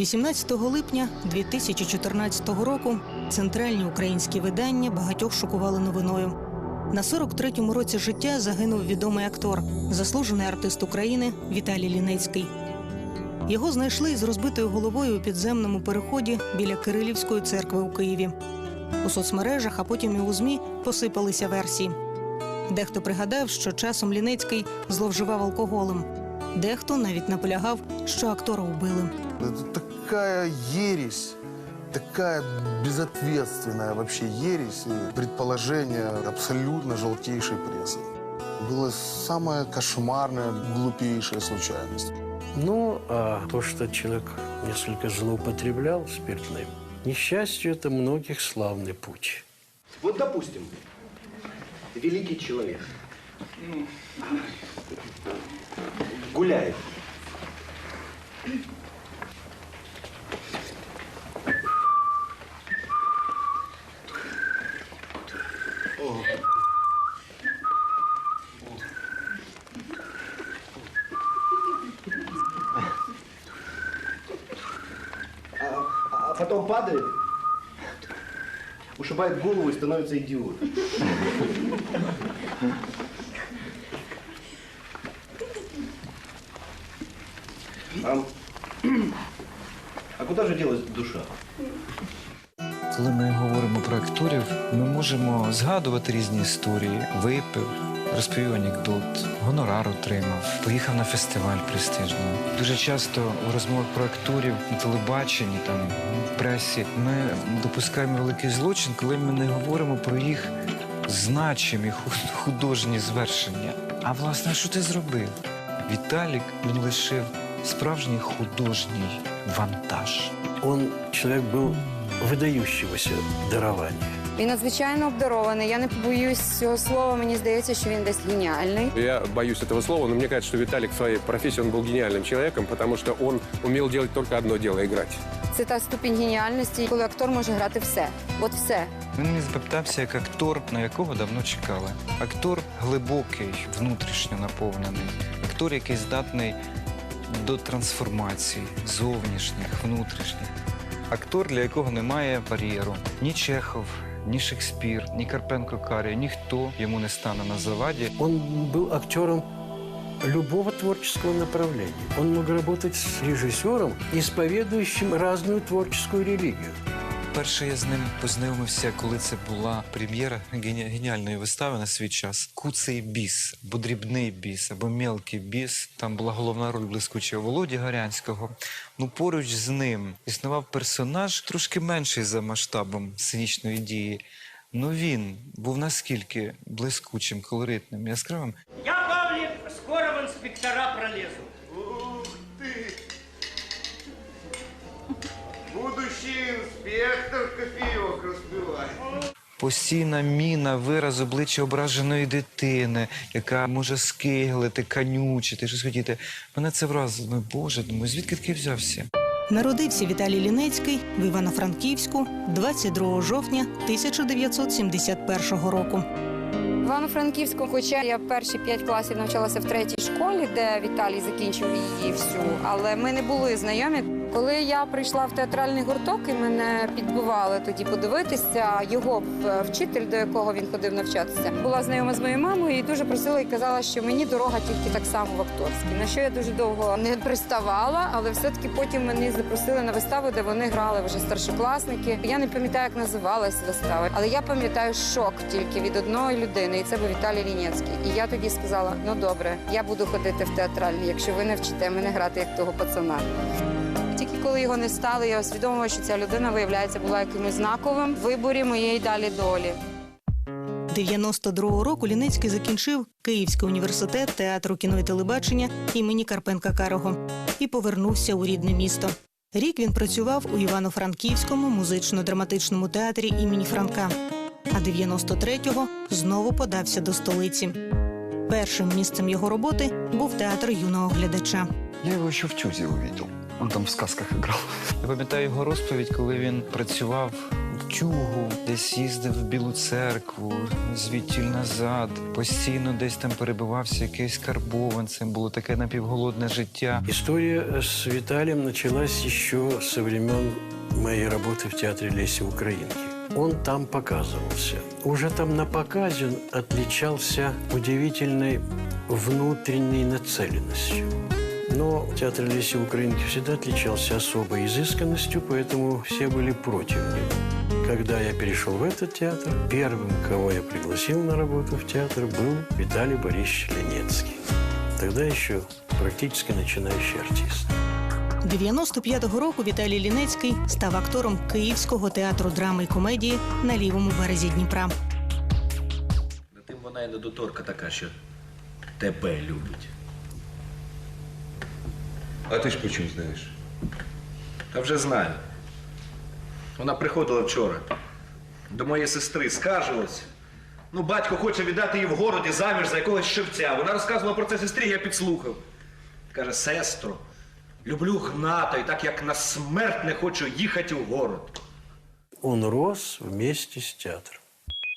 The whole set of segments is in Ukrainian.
18 липня 2014 року центральні українські видання багатьох шокували новиною. На 43-му році життя загинув відомий актор, заслужений артист України Віталій Лінецький. Його знайшли з розбитою головою у підземному переході біля Кирилівської церкви у Києві. У соцмережах, а потім і у ЗМІ посипалися версії. Дехто пригадав, що часом Лінецький зловживав алкоголем. Дехто навіть наполягав, що актора вбили. Это такая ересь, такая безответственная вообще ересь и предположение абсолютно желтейшей прессы. Была самая кошмарная, глупейшая случайность. Ну, а то, что человек несколько злоупотреблял спиртным, несчастью, это многих славный путь. Вот, допустим, великий человек гуляет. Ушибает голову и становится идиотом. А, а куда же делась душа? Коли ми говоримо про акторів, ми можемо згадувати різні історії. Випив, розповів анекдот, гонорар отримав, поїхав на фестиваль престижний. Дуже часто в розмовах про акторів на телебаченні, там в пресі, ми допускаємо великий злочин, коли ми не говоримо про їх значимі художні звершення. А власне, що ти зробив? Віталік він лишив справжній художній вантаж. Он, человек был выдающегося дарования. Він надзвичайно обдарований. Я не побоюсь цього слова. Мені здається, що він десь геніальний. Я боюсь этого слова, но мне кажется, что Виталик в своей профессии он был гениальным человеком, потому что он умел делать только одно дело – играть. Це та ступінь геніальності, коли актор може грати все. От все. Він мені запитався як актор, на якого давно чекали. Актор глибокий, внутрішньо наповнений. Актор, який здатний до трансформацій зовнішніх, внутрішніх. Актор, для якого немає бар'єру. Ні Чехов, ні Шекспір, ні Карпенко Карія, ніхто йому не стане на заваді. Он был актером любого творческого направления. Он мог работать с режиссером, исповедующим разную творческую религию. Перше я з ним познайомився, коли це була прем'єра геніальної вистави на свій час. Куций біс, або дрібний біс, або мелкий біс. Там була головна роль блискучого Володі Гарянського. Ну поруч з ним існував персонаж трошки менший за масштабом сценічної дії. Ну він був наскільки блискучим, колоритним, яскравим. Я, Павлик, скоро в инспектора пролезу. Ух ты! Будущий инспектор кофеек розбиває. Постійна міна, вираз обличчя ображеної дитини, яка може скиглити, канючити, щось хотіти. Мене це вразило. Боже, думаю, звідки такий взявся? Народився Віталій Лінецький в Івано-Франківську 22 жовтня 1971 року. Івано-Франківську, хоча я перші п'ять класів навчалася в третій школі, де Віталій закінчив її всю, але ми не були знайомі. Коли я прийшла в театральний гурток і мене підбивали тоді подивитися, його е, вчитель, до якого він ходив навчатися, була знайома з моєю мамою і дуже просила і казала, що мені дорога тільки так само в акторській. На що я дуже довго не приставала, але все-таки потім мене запросили на виставу, де вони грали вже старшокласники. Я не пам'ятаю, як називалась вистава, але я пам'ятаю шок тільки від одної людини, і це був Віталій Лінєцький. І я тоді сказала: ну добре, я буду ходити в театральний, якщо ви не вчите мене грати як того пацана. Тільки коли його не стало, я усвідомила, що ця людина, виявляється, була якимось знаковим в виборі моєї далі долі. 92-го року Лінецький закінчив Київський університет театру кіно і телебачення імені Карпенка Карого і повернувся у рідне місто. Рік він працював у Івано-Франківському музично-драматичному театрі імені Франка. А 93-го знову подався до столиці. Першим місцем його роботи був театр юного глядача. Я его еще в Тюзе увидел. Он там в сказках играл. Я пам'ятаю його розповідь, коли він працював лачугу, десь їздив в Білу церкву, звідтіль назад. Постійно десь там перебивався якийсь карбованцем. Було таке напівголодне життя. История с Виталием началась еще со времен моей работы в театре Леси Украинки. Он там показывался. Уже там на показе отличался удивительной внутренней нацеленностью. Но театр Леси Украинки всегда отличался особой изысканностью, поэтому все были против него. Когда я перешел в этот театр, первым, кого я пригласил на работу в театр, был Виталий Борисович Ленецкий. Тогда еще практически начинающий артист. 95-го року Віталій Лінецький став актором Київського театру драми і комедії на лівому березі Дніпра. Тим вона і недоторка така, що тебе любить. А ти ж по чому знаєш? Та вже знаю. Вона приходила вчора до моєї сестри, скаржилась. Ну, батько хоче віддати її в городі заміж за якогось шевця. Вона розказувала про це сестрі, я підслухав. Каже, сестро, люблю гната і так як на смерть не хочу їхати в город. Он рос вместе с театром.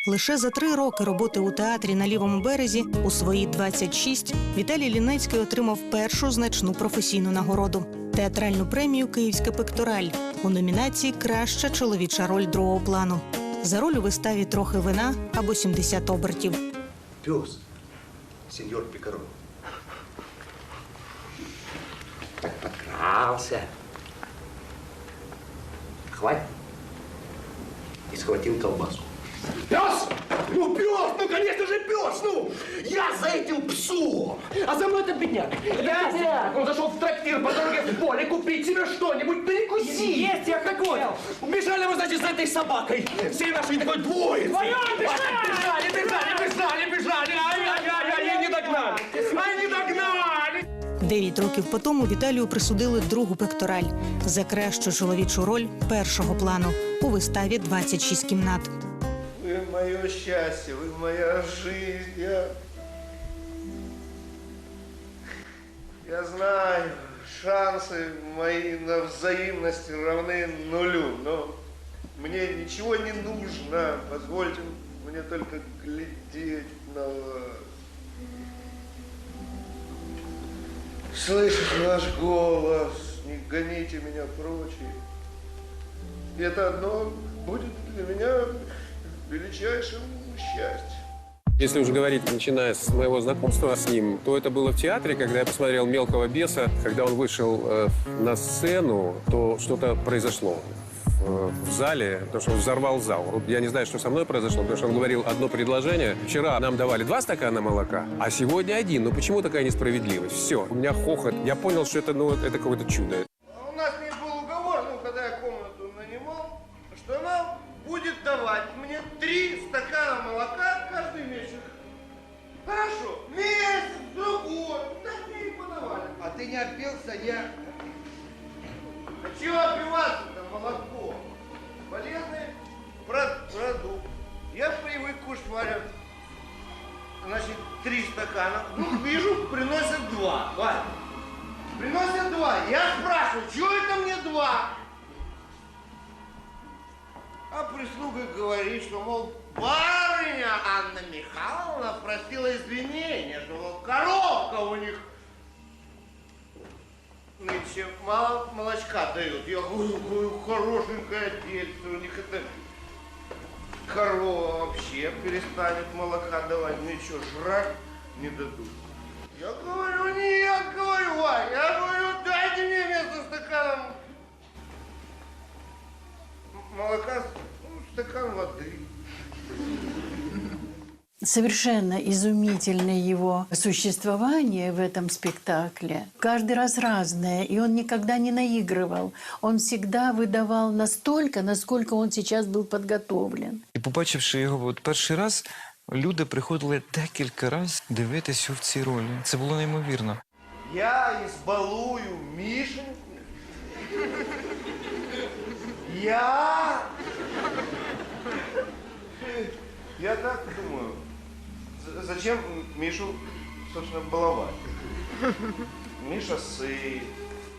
Лише за три роки роботи у театрі на лівому березі у свої 26 Віталій Лінецький отримав першу значну професійну нагороду театральну премію Київська пектораль у номінації Краща чоловіча роль другого плану. За роль у виставі трохи вина або 70 обертів. Пес, сеньор Пикаро. Подкрался. Хватит. И схватил колбаску. Пес! Ну, пес! Ну, конечно же, пес! Ну! Я за этим псом! А за мной это бедняк. Бедняк! Он зашел в трактир по дороге в поле купить себе что-нибудь перекусить. Есть, я какой! Убежали мы, значит, с этой собакой. Все наши такой двое. Вдвоем бежали! Бежали, бежали, бежали! Ай-яй-яй, не догнали! Ай, не догнали! Дев'ять років по тому Віталію присудили другу пектораль за кращу чоловічу роль першого плану у виставі «26 кімнат. Вы мое счастье, вы моя жизнь. Я, я знаю, шансы мои на взаимность равны нулю, но мне ничего не нужно. Позвольте мне только глядеть на вас. Слышать ваш голос, не гоните меня прочь. Это одно будет для меня величайшим счастьем. Если уж говорить, начиная с моего знакомства с ним, то это было в театре, когда я посмотрел «Мелкого беса». Когда он вышел э, на сцену, то что-то произошло в, зале, потому что он взорвал зал. Я не знаю, что со мной произошло, потому что он говорил одно предложение. Вчера нам давали два стакана молока, а сегодня один. Ну почему такая несправедливость? Все, у меня хохот. Я понял, что это, ну, это какое-то чудо. Три стакана. Ну, вижу, приносят два. Варя. Приносят два. Я спрашиваю, чего это мне два? А прислуга говорит, что, мол, барыня Анна Михайловна просила извинения, что, мол, коровка у них нынче мало молочка дают. Я говорю, говорю, хорошенькое дельце, у них это корова вообще перестанет молока давать, ничего, жрать не дадут. Я говорю, нет, говорю, Вань, я говорю, дайте мне вместо стакана м- молока ну, стакан воды. Совершенно изумительное его существование в этом спектакле. Каждый раз разное, и он никогда не наигрывал. Он всегда выдавал настолько, насколько он сейчас был подготовлен. І побачивши його от перший раз, люди приходили декілька разів дивитися в цій ролі. Це було неймовірно. Я избалую Мишеньку. Я? Я так думаю. Зачем Мишу, собственно, баловать? Миша сыт,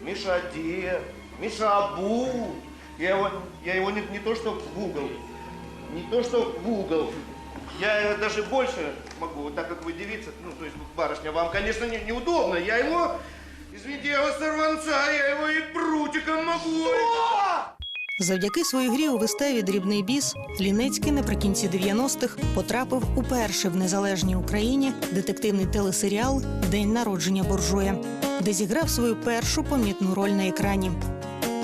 Миша одет, Миша обут, Я его, я его не, не то что в угол, не то что в угол. Я даже больше могу, вот так как вы девица, ну, то есть барышня, вам, конечно, не, неудобно. Я его, извините, я его сорванца, я его и прутиком могу. Завдяки своїй грі у виставі Дрібний біс Лінецький наприкінці 90-х потрапив уперше в незалежній Україні детективний телесеріал День народження буржуя, де зіграв свою першу помітну роль на екрані.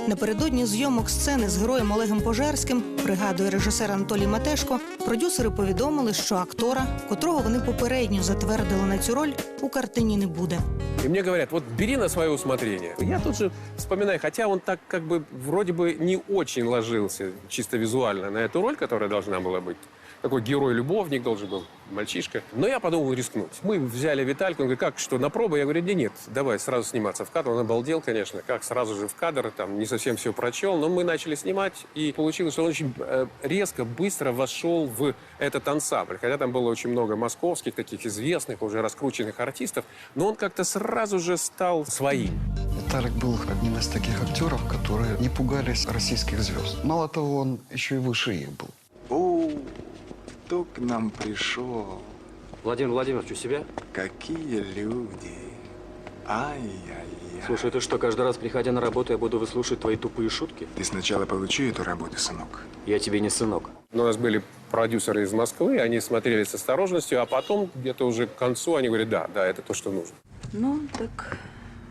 Напередодні зйомок сцени з героєм Олегом Пожарським, пригадує режисер Анатолій Матешко, продюсери повідомили, що актора, котрого вони попередньо затвердили на цю роль, у картині не буде. И мне говорят, вот бери на свое усмотрение. Я тут же вспоминаю, хотя он так как бы вроде бы не очень ложился чисто визуально на эту роль, которая должна была быть. Такой герой-любовник должен был, мальчишка. Но я подумал рискнуть. Мы взяли Витальку, он говорит, как, что, на пробу? Я говорю, да нет, давай сразу сниматься в кадр. Он обалдел, конечно, как сразу же в кадр, там не совсем все прочел. Но мы начали снимать, и получилось, что он очень э, резко, быстро вошел в этот ансамбль. Хотя там было очень много московских, таких известных, уже раскрученных артистов. Но он как-то сразу же стал своим. Виталик был одним из таких актеров, которые не пугались российских звезд. Мало того, он еще и выше их был. Кто к нам пришел? Владимир Владимирович, у себя? Какие люди? Ай-яй-яй. Слушай, ты что, каждый раз, приходя на работу, я буду выслушивать твои тупые шутки? Ты сначала получи эту работу, сынок. Я тебе не сынок. У нас были продюсеры из Москвы, они смотрели с осторожностью, а потом где-то уже к концу они говорят, да, да, это то, что нужно. Ну, так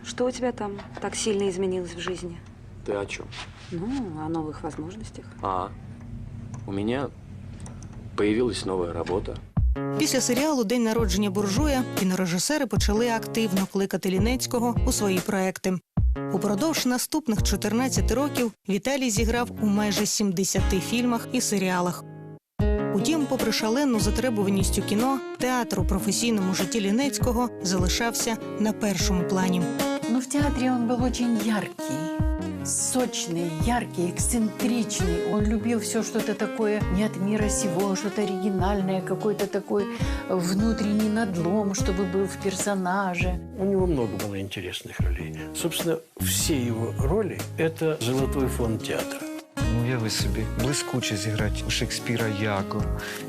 что у тебя там так сильно изменилось в жизни? Ты о чем? Ну, о новых возможностях. А, у меня появилась новая работа. Після серіалу День народження буржуя кінорежисери почали активно кликати Лінецького у свої проекти. Упродовж наступних 14 років Віталій зіграв у майже 70 фільмах і серіалах. Утім, попри шалену затребуваністю кіно, театр у професійному житті Лінецького залишався на першому плані. Но в театре он был очень яркий, сочный, яркий, эксцентричный. Он любил все что-то такое не от мира сего, что-то оригинальное, какой-то такой внутренний надлом, чтобы был в персонаже. У него много было интересных ролей. Собственно, все его роли – это золотой фонд театра. Ну, Уяви собі, блискуче зіграти у Шекспіра Яго,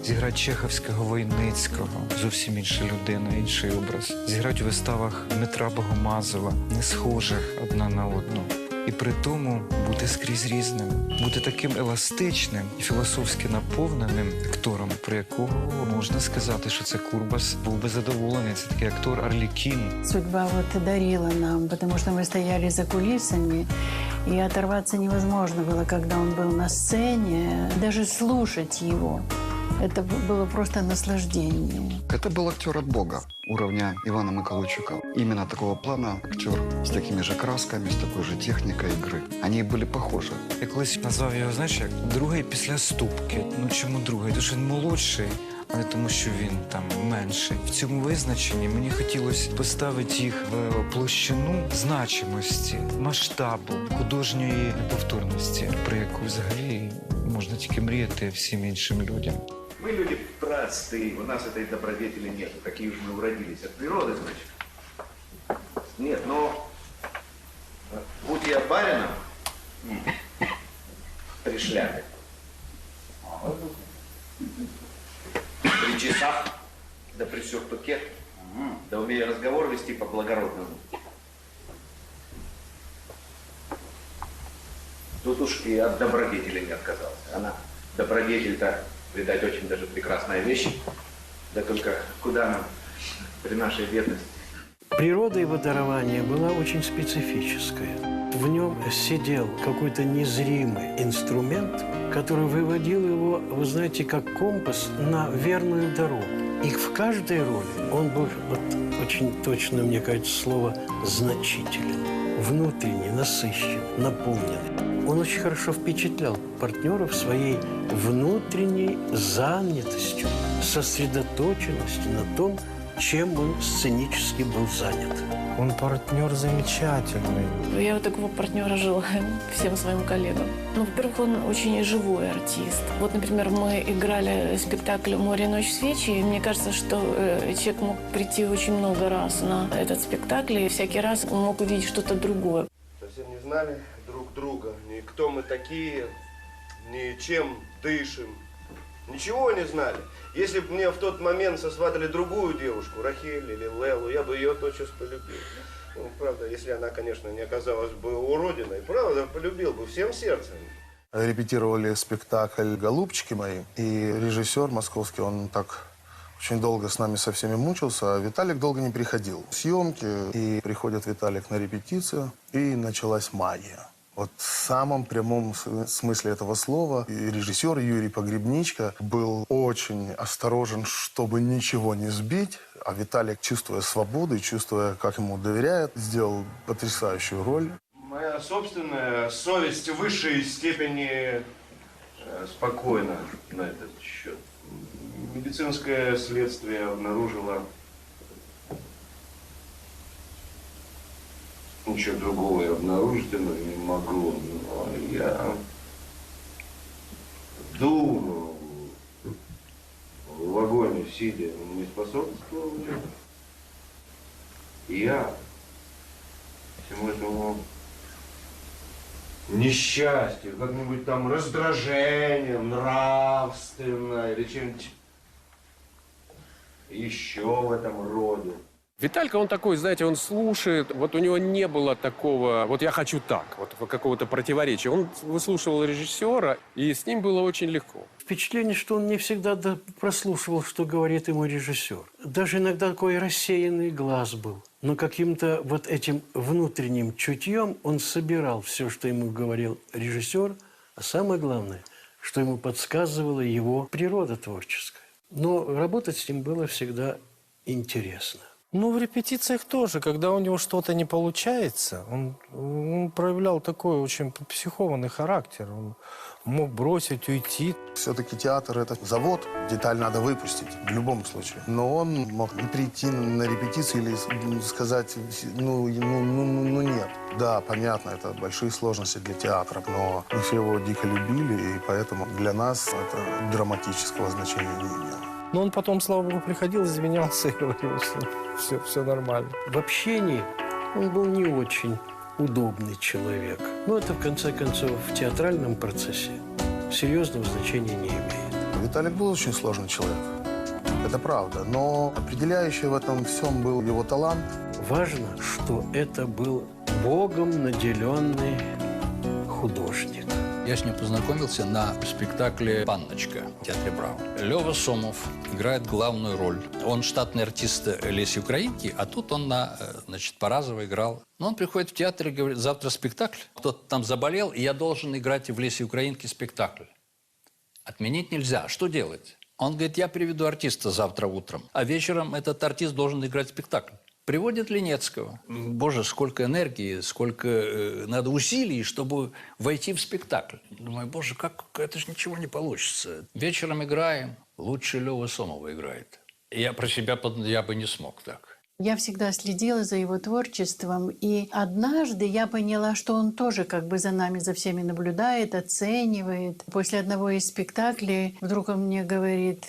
зіграти Чеховського Войницького, зовсім інша людина, інший образ. Зіграти у виставах Дмитра Богомазова, не схожих одна на одну. І при тому бути скрізь різним, бути таким еластичним і філософськи наповненим актором, про якого можна сказати, що це Курбас був би задоволений. Це такий актор Арлікін. Судьба вот дарила нам, потому что мы стояли за кулисами, и оторваться невозможно было, когда он был на сцене, даже слушать его. Это б- было просто наслаждение. Это был актер от Бога, уровня Ивана Миколайчука. Именно такого плана актер с такими же красками, с такой же техникой игры. Они были похожи. Я колись назвав його, знаєш, як другий після ступки. Ну чому другий? Тому що він молодший, а не тому, що він там менший. В цьому визначенні мені хотілося поставити їх в площину значимості, масштабу, художньої неповторності, про яку взагалі можна тільки мріяти всім іншим людям. Мы люди простые, у нас этой добродетели нет. Такие уж мы уродились от природы, значит. Нет, но э, будь я барином при шляпе, при часах, да при сюртуке, да умею разговор вести по-благородному. Тут уж и от добродетели не отказался. Она, добродетель-то, видать, очень даже прекрасная вещь. Да только куда нам при нашей бедности? Природа его дарования была очень специфическая. В нем сидел какой-то незримый инструмент, который выводил его, вы знаете, как компас на верную дорогу. И в каждой роли он был, вот очень точно, мне кажется, слово «значителен», внутренний, насыщен, наполненный. Он очень хорошо впечатлял партнеров своей внутренней занятостью, сосредоточенностью на том, чем он сценически был занят. Он партнер замечательный. Я вот такого партнера желаю всем своим коллегам. Ну, во-первых, он очень живой артист. Вот, например, мы играли спектакль «Море, ночь, свечи», и мне кажется, что э, человек мог прийти очень много раз на этот спектакль, и всякий раз он мог увидеть что-то другое. Совсем не знали друг друг друга, ни кто мы такие, ни чем дышим. Ничего не знали. Если бы мне в тот момент сосватали другую девушку, Рахель или Лелу, я бы ее тотчас полюбил. Ну, правда, если она, конечно, не оказалась бы уродиной, правда, полюбил бы всем сердцем. Репетировали спектакль «Голубчики мои», и режиссер московский, он так очень долго с нами со всеми мучился, а Виталик долго не приходил. Съемки, и приходит Виталик на репетицию, и началась магия. Вот в самом прямом смысле этого слова режиссер Юрий Погребничка был очень осторожен, чтобы ничего не сбить, а Виталик, чувствуя свободу и чувствуя, как ему доверяют, сделал потрясающую роль. Моя собственная совесть в высшей степени э, спокойна на этот счет. Медицинское следствие обнаружило ничего другого я обнаружить не могло. Но я думаю, в вагоне сидя, не способствовал ли я всему этому несчастью, как-нибудь там раздражением, нравственно или чем-нибудь еще в этом роде. Виталька, он такой, знаете, он слушает, вот у него не было такого, вот я хочу так, вот какого-то противоречия. Он выслушивал режиссера, и с ним было очень легко. Впечатление, что он не всегда прослушивал, что говорит ему режиссер. Даже иногда такой рассеянный глаз был. Но каким-то вот этим внутренним чутьем он собирал все, что ему говорил режиссер, а самое главное, что ему подсказывала его природа творческая. Но работать с ним было всегда интересно. Ну, в репетициях тоже, когда у него что-то не получается, он, он проявлял такой очень психованный характер. Он мог бросить, уйти. Все-таки театр – это завод, деталь надо выпустить в любом случае. Но он мог не прийти на репетицию или сказать, ну, ну, ну, ну, ну, нет. Да, понятно, это большие сложности для театра, но мы все его дико любили, и поэтому для нас это драматического значения не имело. Но он потом, слава богу, приходил, извинялся и говорил, что все, все нормально. В общении он был не очень удобный человек. Но это, в конце концов, в театральном процессе серьезного значения не имеет. Виталик был очень сложный человек. Это правда. Но определяющий в этом всем был его талант. Важно, что это был Богом наделенный художник. Я с ним познакомился на спектакле «Панночка» в театре Браун. Лева Сомов играет главную роль. Он штатный артист Леси Украинки, а тут он на, э, значит, Паразово играл. Но он приходит в театр и говорит, завтра спектакль. Кто-то там заболел, и я должен играть в Лесе Украинке спектакль. Отменить нельзя. Что делать? Он говорит, я приведу артиста завтра утром, а вечером этот артист должен играть спектакль. Приводит Ленецкого. Боже, сколько энергии, сколько э, надо усилий, чтобы войти в спектакль. Думаю, боже, как это же ничего не получится. Вечером играем, лучше Лева Сомова играет. Я про себя я бы не смог так. Я всегда следила за его творчеством, и однажды я поняла, что он тоже как бы за нами, за всеми наблюдает, оценивает. После одного из спектаклей вдруг он мне говорит,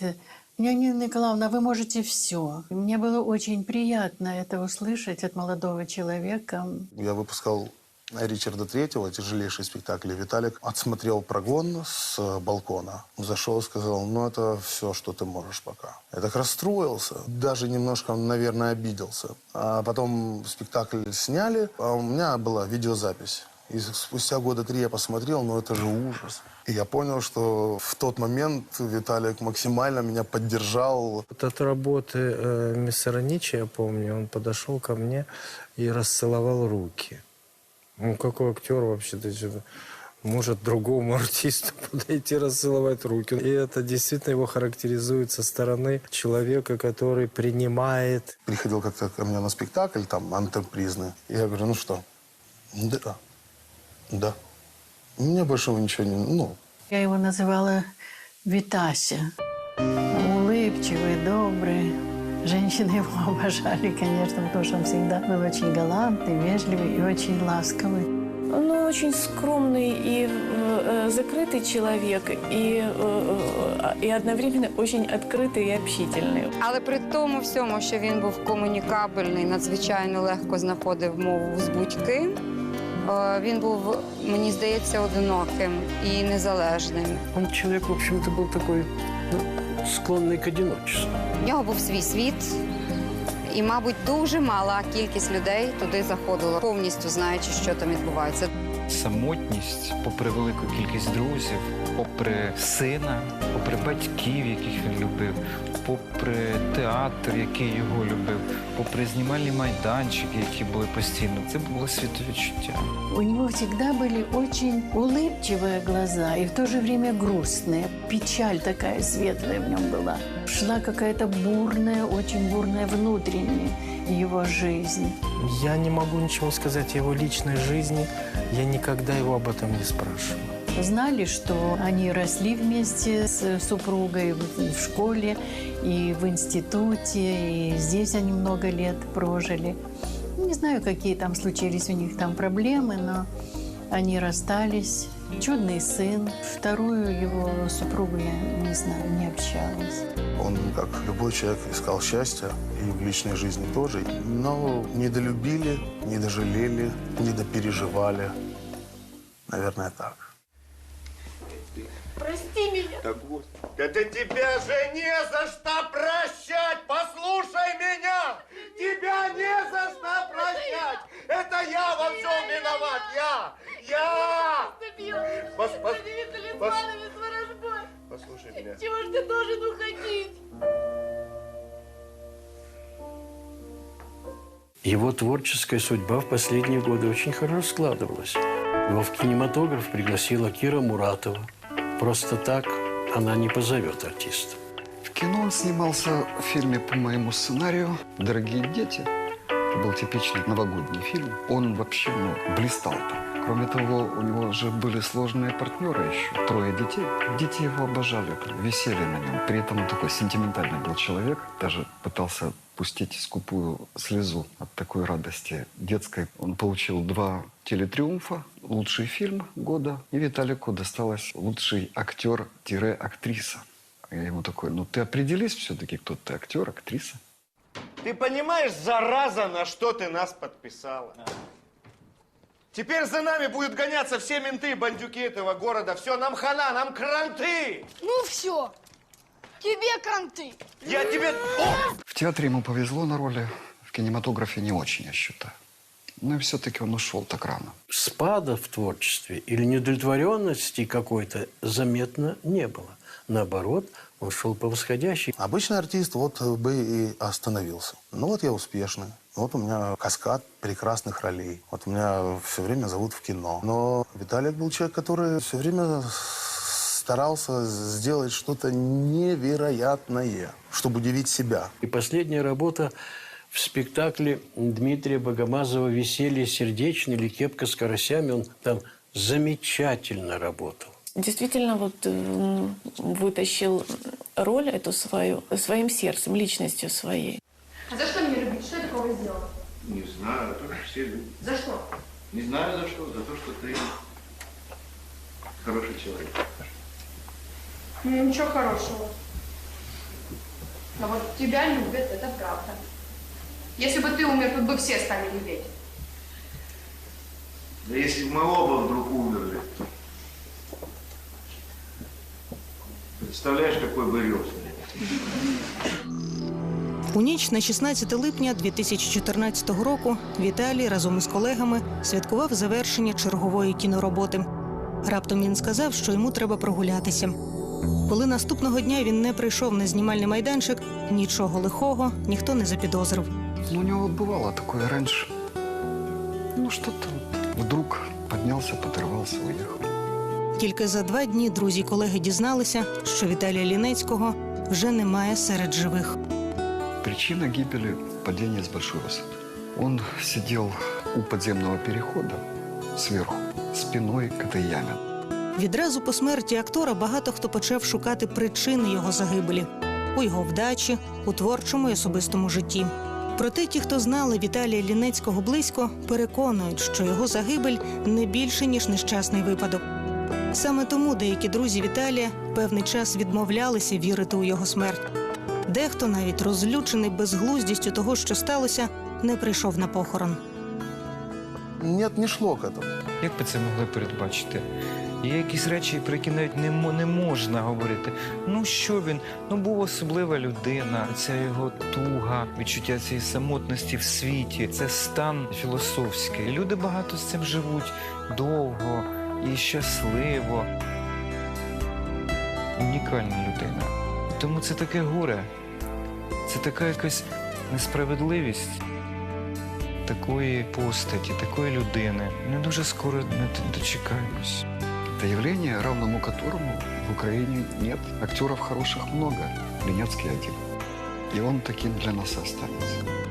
Нина Николаевна, вы можете все. Мне было очень приятно это услышать от молодого человека. Я выпускал Ричарда Третьего, тяжелейший спектакль. Виталик отсмотрел прогон с балкона. Зашел и сказал, ну это все, что ты можешь пока. Я так расстроился, даже немножко, наверное, обиделся. А потом спектакль сняли, а у меня была видеозапись. И спустя года три я посмотрел, ну это же ужас. И я понял, что в тот момент Виталик максимально меня поддержал. Вот от работы э, мистера Ничи, я помню, он подошел ко мне и расцеловал руки. Ну, какой актер вообще то есть, это может другому артисту подойти расцеловать руки. И это действительно его характеризует со стороны человека, который принимает. Приходил как-то ко мне на спектакль, там, антрепризный. И я говорю, ну что? Да. Да. Мне больше ничего не... Ну, Я его называла Витася. Улыбчивый, добрый. Женщины его обожали, конечно, потому что он всегда был очень галантный, вежливый и очень ласковый. Он очень скромный и э, закрытый человек, и, э, и одновременно очень открытий і общительний. Але при тому всьому, що він був комунікабельний, надзвичайно легко знаходив мову з будь-ким, Е, Він був, мені здається, одиноким і незалежним. Он чоловік, в общем-то, був такий ну, склонный к одиночеству. В нього був свій світ, і, мабуть, дуже мала кількість людей туди заходила, повністю знаючи, що там відбувається Самотність, попри велику кількість друзів, попри сина, попри батьків, яких він любив, попри театр, який його любив, попри знімальні майданчики, які були постійно, це було світовідчуття. У него всегда были очень улыбчивые глаза и в то же время грустные. Печаль такая светлая в нем была. Шла какая-то бурная, очень бурная внутренняя его жизнь. Я не могу ничего сказать о его личной жизни. Я никогда его об этом не спрашивал. Знали, что они росли вместе с супругой в в школе и в институте, и здесь они много лет прожили. Не знаю, какие там случились у них там проблемы, но они расстались. Чудный сын. Вторую его супругу я не знаю, не общалась. Он, как любой человек, искал счастья, и в личной жизни тоже. Но недолюбили, недожалели, недопереживали. Наверное, так. Прости меня. Так вот. Это тебя же не за что прощать! Послушай меня! Тебя не за что прощать! Это я во всем виноват! Я! Я! Пос, пос, пос, послушай меня. Чего ж ты должен уходить? Его творческая судьба в последние годы очень хорошо складывалась. Его в кинематограф пригласила Кира Муратова. Просто так она не позовет артиста. В кино он снимался в фильме по моему сценарию «Дорогие дети». Это был типичный новогодний фильм. Он вообще ну, блистал там. Кроме того, у него же были сложные партнеры еще. Трое детей. Дети его обожали, висели на нем. При этом он такой сентиментальный был человек. Даже пытался пустить скупую слезу от такой радости детской. Он получил два телетриумфа, лучший фильм года. И Виталику досталось лучший актер-актриса. Я ему такой, ну ты определись все-таки, кто ты, актер, актриса. Ты понимаешь, зараза, на что ты нас подписала? Теперь за нами будут гоняться все менты и бандюки этого города. Все, нам хана, нам кранты! Ну все, тебе кранты. Я тебе... В театре ему повезло на роли, в кинематографе не очень, я считаю. Но все-таки он ушел так рано. Спада в творчестве или недовлетворенности какой-то заметно не было. Наоборот, он шел по восходящей. Обычный артист вот бы и остановился. Ну вот я успешный. Вот у меня каскад прекрасных ролей. Вот меня все время зовут в кино. Но Виталик был человек, который все время старался сделать что-то невероятное, чтобы удивить себя. И последняя работа в спектакле Дмитрия Богомазова «Веселье сердечное» или «Кепка с карасями». Он там замечательно работал. Действительно, вот э, вытащил роль эту свою своим сердцем, личностью своей. А за что меня любить? Что я такого сделала? Не знаю, тоже все любят. За что? Не знаю за что, за то, что ты хороший человек. Ну, ничего хорошего. Но вот тебя любят, это правда. Если бы ты умер, тут бы все стали любить. Да если бы мы оба вдруг умерли, представляешь, какой бы У ніч на 16 липня 2014 року Віталій разом із колегами святкував завершення чергової кінороботи. Раптом він сказав, що йому треба прогулятися. Коли наступного дня він не прийшов на знімальний майданчик, нічого лихого ніхто не запідозрив. Ну, у него бывало такое раньше. Ну, что-то вдруг поднялся, подорвался, уехал. Тільки за два дні друзі й колеги дізналися, що Віталія Лінецького вже немає серед живих. Причина гибели – падение с большой высоты. Он сидел у подземного перехода сверху, спиной к этой яме. Відразу по смерті актора багато хто почав шукати причини його загибелі у його вдачі, у творчому і особистому житті. Проте ті, хто знали Віталія Лінецького близько, переконують, що його загибель не більше ніж нещасний випадок. Саме тому деякі друзі Віталія певний час відмовлялися вірити у його смерть. Дехто, навіть розлючений безглуздістю того, що сталося, не прийшов на похорон. Нет, не шло к этому. Як би це могли передбачити? Є якісь речі, про які навіть не, мо- не можна говорити. Ну що він? Ну був особлива людина, ця його туга, відчуття цієї самотності в світі. Це стан філософський. Люди багато з цим живуть довго і щасливо. Унікальна людина. Тому це таке горе. Це така якась несправедливість такої постаті, такої людини. Не дуже скоро не дочекаємось. Это явление, равному которому в Украине нет. Актеров хороших много. Ленецкий один. И он таким для нас останется.